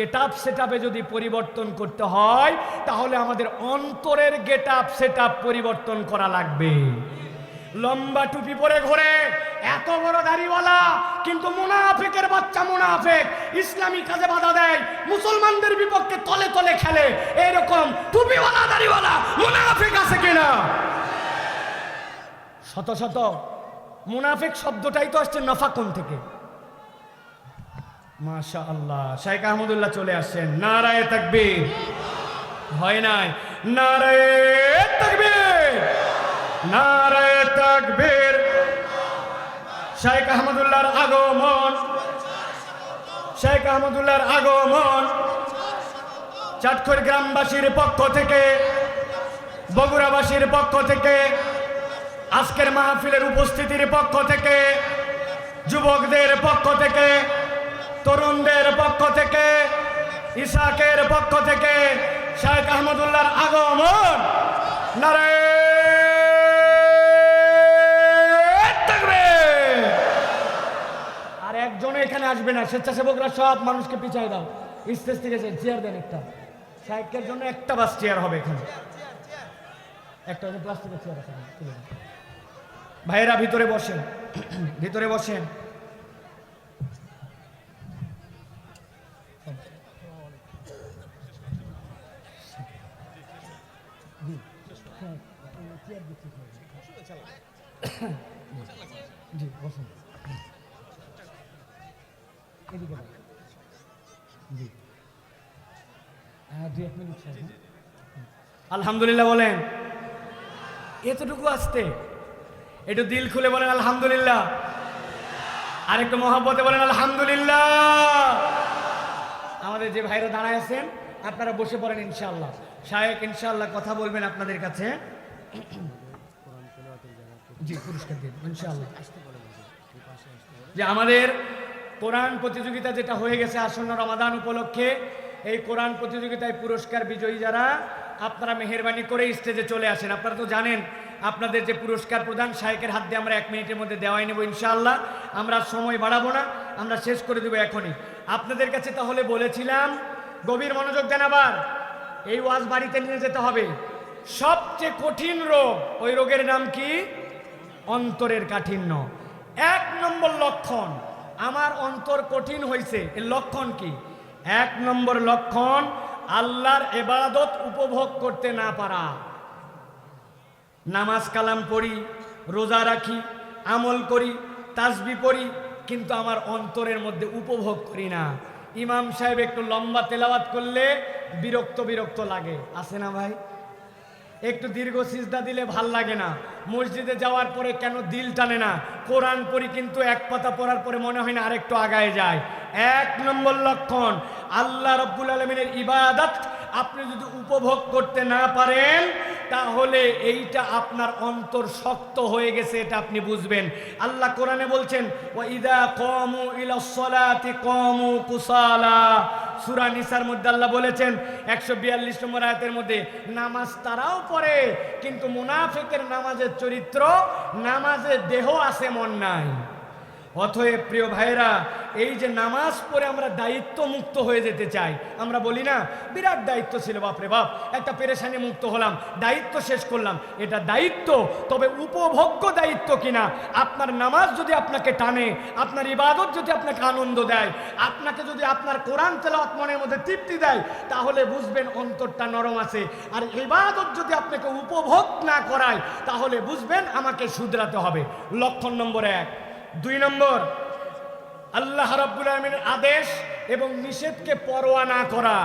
Get up set যদি পরিবর্তন করতে হয়, তাহলে আমাদের অন্তরের গেট আপ সেট পরিবর্তন করা লাগবে। লম্বা টুপি পরে ঘোরে, এত বড় দাড়িওয়ালা কিন্তু মুনাফেকের বাচ্চা মুনাফেক, ইসলামী কাজে বাধা দেয়, মুসলমানদের বিপক্ষে তলে তলে খেলে, এরকম টুপিওয়ালা, দাড়িওয়ালা মুনাফেক আছে কিনা? শত শত, মুনাফেক শব্দটাই তো আসছে নফাকুন থেকে। মাশা আল্লাহ শাইখ আহমদুল্লাহ চলে আসছেন। নারায় তাকবীর। হয় নাই? নারায় তাকবীর। নারায় তাকবীর। শাইখ আহমদুল্লাহর আগমন। শাইখ আহমদুল্লাহর আগমন। চাটখর গ্রামবাসীর পক্ষ থেকে, বগুড়াবাসীর পক্ষ থেকে, আজকের মাহফিলের উপস্থিতির পক্ষ থেকে, যুবকদের পক্ষ থেকে তরুণদের পক্ষ থেকে ইসাকের পক্ষ থেকে শেখ আহমদুল্লাহর আগমন। তাকবীর। আর একজন এখানে আসবে না, স্বেচ্ছাসেবকরা সব মানুষকে পিছাই দাও। স্টেজ থেকে চেয়ার দেন একটা। সাহেবকের জন্য একটা বাস চেয়ার হবে এখানে। একটা প্লাস্টিকের চেয়ার আছে। ভাইয়েরা, ভিতরে বসেন। ভিতরে বসেন। জি বসুন এদিকে জি দু এক মিনিট? আলহামদুলিল্লাহ বলেন। এতটুকু আসতে। একটু দিল খুলে বলেন আলহামদুলিল্লাহ। আর একটু মহাব্বতে বলেন আলহামদুলিল্লাহ। আমাদের যে ভাইরা দাঁড়ায় আছেন আপনারা বসে পড়েন ইনশাআল্লাহ। শায়েক ইনশাআল্লাহ কথা বলবেন আপনাদের কাছে। জি, পুরস্কার দিন যে আমাদের কোরআন প্রতিযোগিতা যেটা হয়ে গেছে আসন্ন রমাদান উপলক্ষে, এই কোরআন প্রতিযোগিতায় পুরস্কার বিজয়ী যারা, আপনারা মেহরবানি করে স্টেজে চলে আসেন। আপনারা তো জানেন, আপনাদের যে পুরস্কার প্রদান, শায়েকের হাত দিয়ে আমরা এক মিনিটের মধ্যে দেওয়াই নেব ইনশাআল্লাহ। আমরা সময় বাড়াবো না, আমরা শেষ করে দেবো এখনই। আপনাদের কাছে তাহলে বলেছিলাম গভীর মনোযোগ দেন আবার। এই ওয়াজ বাড়িতে নিয়ে যেতে হবে। সবচেয়ে কঠিন রোগ, ওই রোগের নাম কি? অন্তরের কাঠিন্য। এক নম্বর লক্ষণ, আমার অন্তর কঠিন হয়েছে এর লক্ষণ কি? এক নম্বর লক্ষণ, আল্লাহর এবাদত উপভোগ করতে না পারা। নামাজ কালাম পড়ি, রোজা রাখি, আমল করি, তাসবি পড়ি, কিন্তু আমার অন্তরের মধ্যে উপভোগ করি না। ইমাম সাহেব একটু লম্বা তেলাওয়াত করলে বিরক্ত বিরক্ত লাগে। আছে না ভাই? একটু দীর্ঘ সিজদা দিলে ভালো লাগে না। মসজিদে যাওয়ার পরে কেন দিল টানে না? কোরআন পড়ি কিন্তু এক পাতা পড়ার পরে মনে হয় না আরেকটু আগায় যায়। এক নম্বর লক্ষণ, আল্লাহ রব্বুল আলমিনের ইবাদত, আপনি যদি উপভোগ করতে না পারেন তাহলে এইটা আপনার অন্তর শক্ত হয়ে গেছে, এটা আপনি বুঝবেন। আল্লাহ কোরআনে বলছেন ও ইদা কমু ইলাসলাতি কমু কুসালা। সুরা নিসার মধ্যে আল্লাহ বলেছেন, একশো বিয়াল্লিশ নম্বর আয়াতের মধ্যে, নামাজ তারাও পড়ে, কিন্তু মুনাফিকের নামাজের চরিত্র, নামাজের দেহ আছে মন নাই। অতএব প্রিয় ভাইরা এই যে নামাজ পড়ে আমরা দায়িত্ব মুক্ত হয়ে যেতে চাই, আমরা বলি না, বিরাট দায়িত্ব ছিল, বাপরে বাপ, একটা পেরেশানি মুক্ত হলাম, দায়িত্ব শেষ করলাম, এটা দায়িত্ব, তবে উপভোগ্য দায়িত্ব কিনা? আপনার নামাজ যদি আপনাকে টানে, আপনার ইবাদত যদি আপনাকে আনন্দ দেয়, আপনাকে যদি আপনার কোরআন তেলাওয়াত মনের মধ্যে তৃপ্তি দেয়, তাহলে বুঝবেন অন্তরটা নরম আছে। আর ইবাদত যদি আপনাকে উপভোগ না করায়, তাহলে বুঝবেন আমাকে শুধরাতে হবে। লক্ষণ নম্বর এক। দুই নম্বর, আল্লাহ রাব্বুল আলমিনের আদেশ এবং নিষেধকে পরোয়া না করা।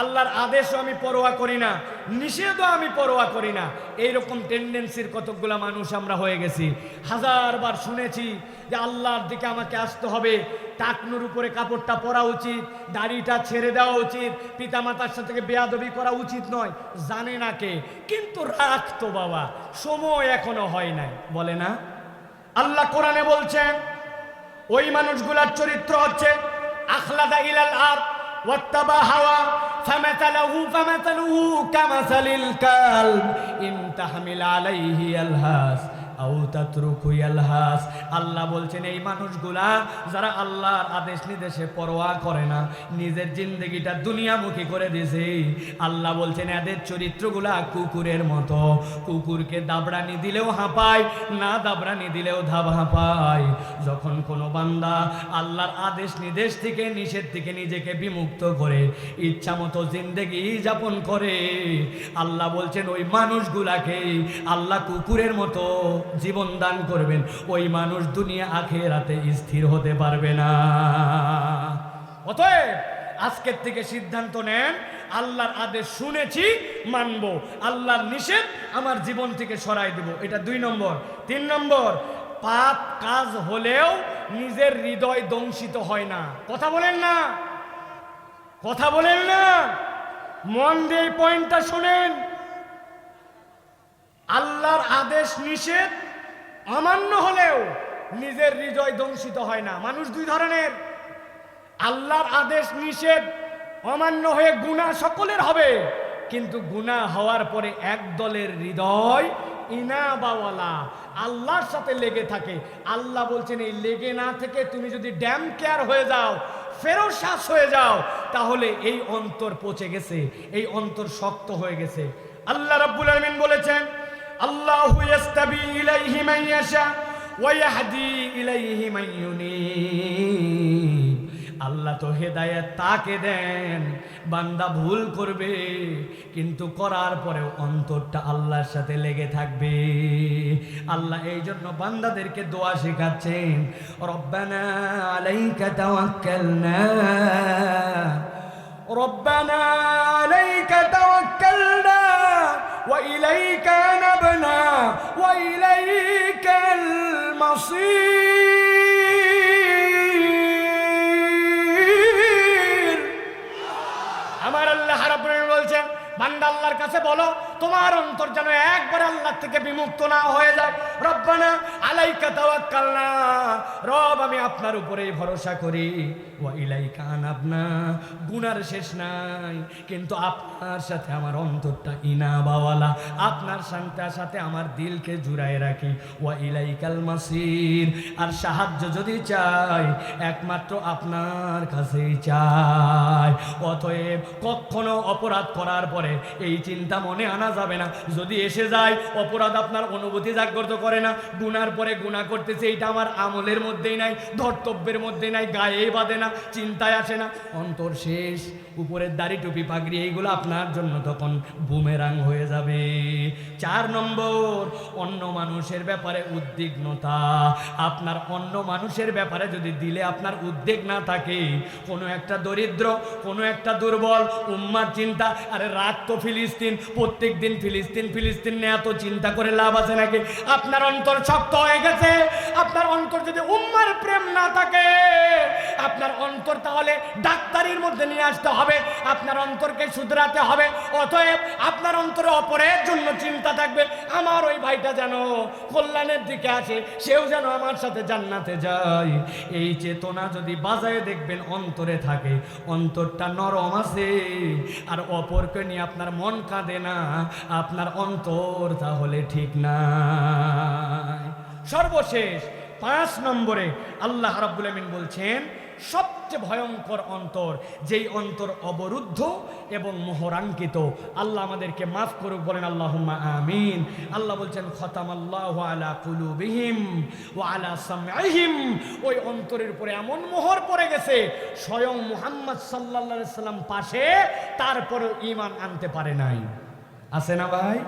আল্লাহর আদেশও আমি পরোয়া করি না, নিষেধও আমি পরোয়া করি না। এইরকম টেন্ডেন্সির কতকগুলা মানুষ আমরা হয়ে গেছি। হাজারবার শুনেছি যে আল্লাহর দিকে আমাকে আসতে হবে, টাকনুর উপরে কাপড়টা পরা উচিত, দাড়িটা ছেড়ে দেওয়া উচিত, পিতামাতার সাথে বেয়াদবি করা উচিত নয়, জানে না কে। কিন্তু রাখতো বাবা, সময় এখনও হয় নাই, বলে না? আল্লাহ কোরআনে বলছেন, ওই মানুষগুলার চরিত্র হচ্ছে আখলাদা ইলাল আর ওয়াত্তাবা হাওয়া ফামাতালাহু ফামাতালুহু কামাসালিল কাল ইন তাহমিল আলাইহি আলহাস। আল্লাহ বলছেন, এই মানুষগুলা যারা আল্লাহর আদেশ নির্দেশে পরোয়া করে না, নিজের জিন্দগিটা দুনিয়ামুখী করে দিয়েছে আল্লাহ বলছেন, এদের চরিত্রগুলা কুকুরের মতো। কুকুরকে দাবড়ানি দিলেও হাঁপায়, না দাবড়ানি দিলেও ধাপ হাঁপায়। যখন কোনো বান্দা আল্লাহর আদেশ নির্দেশ থেকে, নিষেধ থেকে নিজেকে বিমুক্ত করে ইচ্ছা মতো জিন্দেগি যাপন করে, আল্লাহ বলছেন, ওই মানুষগুলাকে আল্লাহ কুকুরের মতো জীবন দান করবেন, ওই মানুষ দুনিয়া আখেরাতে স্থির হতে পারবে না। অতএব আজকের থেকে সিদ্ধান্ত নেন, আল্লাহর আদেশ শুনেছি, মানব। আল্লাহর নিষেধ আমার জীবন থেকে সরাই দেব। এটা দুই নম্বর। তিন নম্বর, পাপ কাজ হলেও নিজের হৃদয় দংশিত হয় না। কথা বলেন না। কথা বলেন না। মন দিয়ে পয়েন্টটা শোনেন আল্লাহর আদেশ নিষেধ অমান্য হলেও নিজের হৃদয় দংশিত হয় না। মানুষ দুই ধরনের। আল্লাহর আদেশ নিষেধ অমান্য হয়ে গুণা সকলের হবে, কিন্তু গুণা হওয়ার পরে এক দলের হৃদয় ইনাবাওয়ালা, আল্লাহর সাথে লেগে থাকে। আল্লাহ বলছেন, এই লেগে না থেকে তুমি যদি ড্যাম কেয়ার হয়ে যাও ফেরো শ্বাস হয়ে যাও, তাহলে এই অন্তর পচে গেছে, এই অন্তর শক্ত হয়ে গেছে। আল্লাহ রাব্বুল আলামিন বলেছেন আল্লাহু ইস্তাবি ইলাইহি মান ইয়াশা ওয়া ইয়াহদি ইলাইহি মান ইউনি আল্লাহ তো হেদায়েত তাকে দেন, বান্দা ভুল করবে, কিন্তু করার পরেও অন্তরটা আল্লাহর সাথে লেগে থাকবে। আল্লাহ এই জন্য বান্দাদেরকে দোয়া শেখাচ্ছেন, রব্বানা আলাইকা তাওয়াক্কালনা, রব্বানা আলাইকা তাওয়াক্কালনা وإليك نبنا وإليك المصير আমার আল্লাহ রাব্বুল আলামিন বলছেন বান্দা আল্লাহর কাছে বলো তোমার অন্তর যেন একবার আল্লাহ থেকে বিমুক্ত না হয়ে যায়। রব্বানা আলাইকা তাওয়াক্কালনা। রব, আমি আপনার উপরেই ভরসা করি। ওয়া ইলাইকা আনাবনা। গুনার শেষ নাই। কিন্তু আপনার সাথে আমার অন্তরটা ইনাবাওয়ালা। আপনার সান্তার সাথে আমার দিলকে জুড়ায় রাখি। ওয়া ইলাইকাল মাসির। আর সাহায্য যদি চাই, একমাত্র আপনার কাছেই চাই। অতএব কখনো অপরাধ করার পরে এই চিন্তা মনে আনা যাবে না। যদি এসে যায়, অপরাধ আপনার অনুভূতি জাগ্রত করে না। গুনার পরে গুণা করতেছে, এইটা আমার আমলের মধ্যেই নাই, ধর্তব্যের মধ্যে নাই গায়ে বাঁধে না, চিন্তায় আসে না। অন্তর শেষ, উপরের দাড়ি টুপি পাগড়ি, এইগুলো আপনার জন্য তখন বুমেরাং হয়ে যাবে। চার নম্বর, অন্য মানুষের ব্যাপারে উদ্বিগ্নতা। আপনার অন্য মানুষের ব্যাপারে যদি দিলে আপনার উদ্বেগ না থাকে, কোনো একটা দরিদ্র, কোনো একটা দুর্বল, উম্মার চিন্তা, আরে রাত তো ফিলিস্তিন, প্রত্যেক দিন ফিলিস্তিন ফিলিস্তিন নিয়ে এত চিন্তা করে লাভ আছে নাকি? আপনার অন্তর শক্ত হয়ে গেছে। আপনার অন্তর যদি উম্মার প্রেম না থাকে আপনার অন্তর তাহলে ডাক্তারির মধ্যে নিয়ে আসতে হবে, আপনার অন্তরকে শুধরাতে হবে, অতএব আপনার অন্তরে অপরের জন্য চিন্তা থাকবে, আমার ওই ভাইটা যেন কল্যাণের দিকে আসে, সেও যেন আমার সাথে জান্নাতে যায়। এই চেতনা যদি বাজায় দেখবেন অন্তরে থাকে, অন্তরটা নরম আছে, আর অপরকে নিয়ে আপনার মন কাঁদে না, আপনার অন্তর তাহলে ঠিক না। সর্বশেষ পাঁচ নম্বরে আল্লাহ রাব্বুল আমিন বলছেন সবচেয়ে ভয়ঙ্কর অন্তর, যেই অন্তর অবরুদ্ধ এবং মোহরাঙ্কিত। আল্লাহ আমাদেরকে মাফ করুক, বলেন আল্লাহ আমিন। আল্লাহ বলছেন খতাম আল্লাহ আলা কুলুবিহিম ও আলা সামআহিম ওই অন্তরের উপরে এমন মোহর পড়ে গেছে, স্বয়ং মুহাম্মদ সাল্লাল্লাহু সাল্লাম পাশে তারপরেও ইমান আনতে পারে নাই। আছে না ভাই?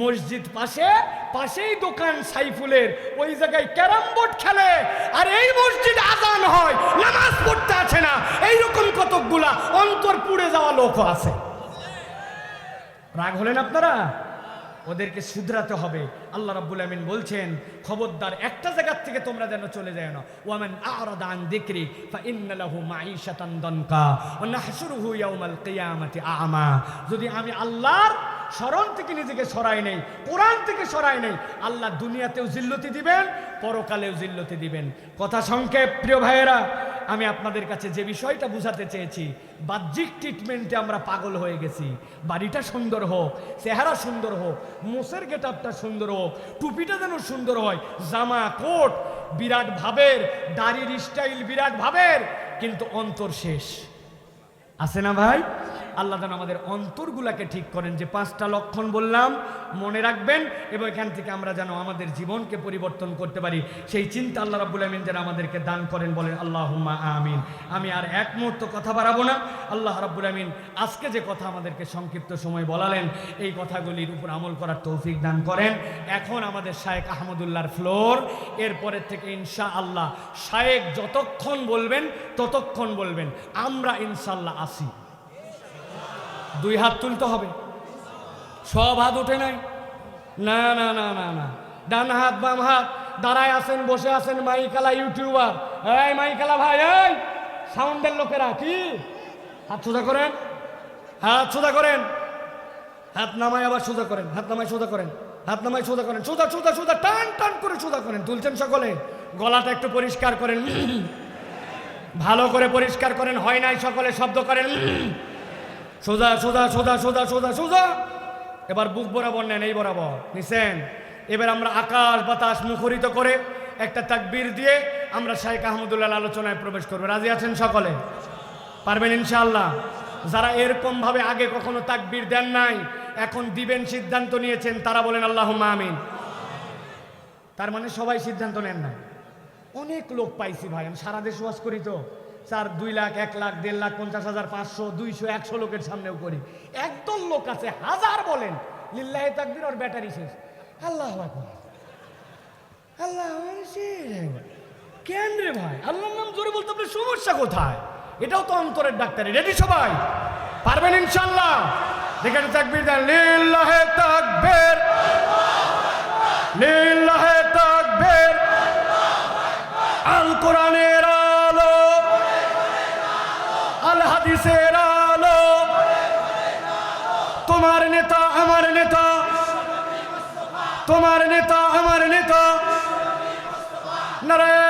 মসজিদ পাশে পাশেই দোকান সাইফুলের। ওই জায়গায় ক্যারাম বোর্ড খেলে, আর এই মসজিদ আজান হয়, নামাজ পড়তে আছে না। এইরকম কতকগুলা অন্তর পুড়ে যাওয়া লোক আছে। রাগ হলেন আপনারা? ওদেরকে শুধরাতে হবে। আল্লাহ রাব্বুল আমিন বলছেন, খবরদার একটা জায়গার থেকে তোমরা যেন চলে যায় না। ওয়ামান আ'রাদা আন যিকরি ফা ইন্না লাহু মাঈশাতান দানকা, ওয়া নাহশুরুহু ইয়াউমাল কিয়ামাতি আ'মা। যদি আমি আল্লাহর স্মরণ থেকে নিজেকে সরাই নেই, কোরআন থেকে সরাই নেই। আল্লাহ দুনিয়াতেও জিল্লতি দিবেন, পরকালেও জিল্লতি দিবেন। কথা সংক্ষেপ, প্রিয় ভাইয়েরা, আমি আপনাদের কাছে যে বিষয়টা বুঝাতে চেয়েছি, বাহ্যিক ট্রিটমেন্টে আমরা পাগল হয়ে গেছি। বাড়িটা সুন্দর হোক, চেহারা সুন্দর হোক মোষের গেট আপটা সুন্দর হোক, টুপিটা যেন সুন্দর হয়, জামা, কোট, বিরাট ভাবের, দাড়ির স্টাইল বিরাট ভাবের, কিন্তু অন্তর শেষ। আছে না ভাই? আল্লাহ যেন আমাদের অন্তরগুলাকে ঠিক করেন যে পাঁচটা লক্ষণ বললাম, মনে রাখবেন, এবং এখান থেকে আমরা যেন আমাদের জীবনকে পরিবর্তন করতে পারি। সেই চিন্তা আল্লাহ রাব্বুল আমিন যেন আমাদেরকে দান করেন, বলেন আল্লাহ আমিন। আমি আর এক মুহূর্ত কথা বাড়াবো না। আল্লাহ রাব্বুল আমিন আজকে যে কথা আমাদেরকে সংক্ষিপ্ত সময় বলালেন, এই কথাগুলির উপর আমল করার তৌফিক দান করেন। এখন আমাদের শায়েক আহমদুল্লাহর ফ্লোর। এরপরের থেকে ইনশা আল্লাহ শায়েক যতক্ষণ বলবেন, ততক্ষণ বলবেন, আমরা ইনশাল্লাহ আসি। দুই হাত তুলতে হবে। সব হাত ওঠে নাই। না না না না না। ডান হাত, বাম হাত, দাঁড়ায় আছেন, বসে আছেন মাইকালা ইউটিউবার। এই মাইকালা ভাই, এই! সাউন্ডের লোকেরা, কি? হাত সোজা করেন। হাত সোজা করেন। হাত নামায় আবার সোজা করেন। হাত নামায় সোজা করেন। হাত নামায় সোজা করেন। সোজা সোজা সোজা, টান টান করে সোজা করেন। তুলছেন সকলে? গলাটা একটু পরিষ্কার করেন। ভালো করে পরিষ্কার করেন। হয় নাই, সকলে শব্দ করেন। সোজা সোজা সোজা সোজা সোজা সোজা। এবার বুক বরাবর নেন, এই বরাবর। নিছেন? এবার আমরা আকাশ, বাতাস মুখরিত করে একটা তাকবীর দিয়ে আমরা শাহেখ আহমদুল্লাহ আলোচনায় প্রবেশ করব। রাজি আছেন সকলে? পারবেন ইনশাআল্লাহ? যারা এরকম ভাবে আগে কখনো তাকবীর দেন নাই, এখন দিবেন সিদ্ধান্ত নিয়েছেন, তারা বলেন আল্লাহ আমিন। তার মানে সবাই সিদ্ধান্ত নেন না। অনেক লোক পাইছি ভাই, আমি সারা দেশ ওয়াজ করি তো। স্যার দুই লাখ, এক লাখ, দেড় লাখ, পঞ্চাশ হাজার, পাঁচশো, দুইশো, একশো লোকের সামনেও করি। একদল লোক আছে, হাজার বলেন। লিল্লাহে তাকবির, ওর ব্যাটারি শেষ। আল্লাহ। আল্লাহ। কেন রে ভাই? আল্লাহর নাম জোরে বলতে আপনার সমস্যা কোথায়? এটাও তো অন্তরের ডাক্তারি। রেডি সবাই? পারবেন ইনশাল্লাহ যেখানে তাকবির দেন। লিল্লাহে তাকবীর। তোমার নেতা আমার নেতা। তোমার নেতা আমার নেতা। নারায়ণ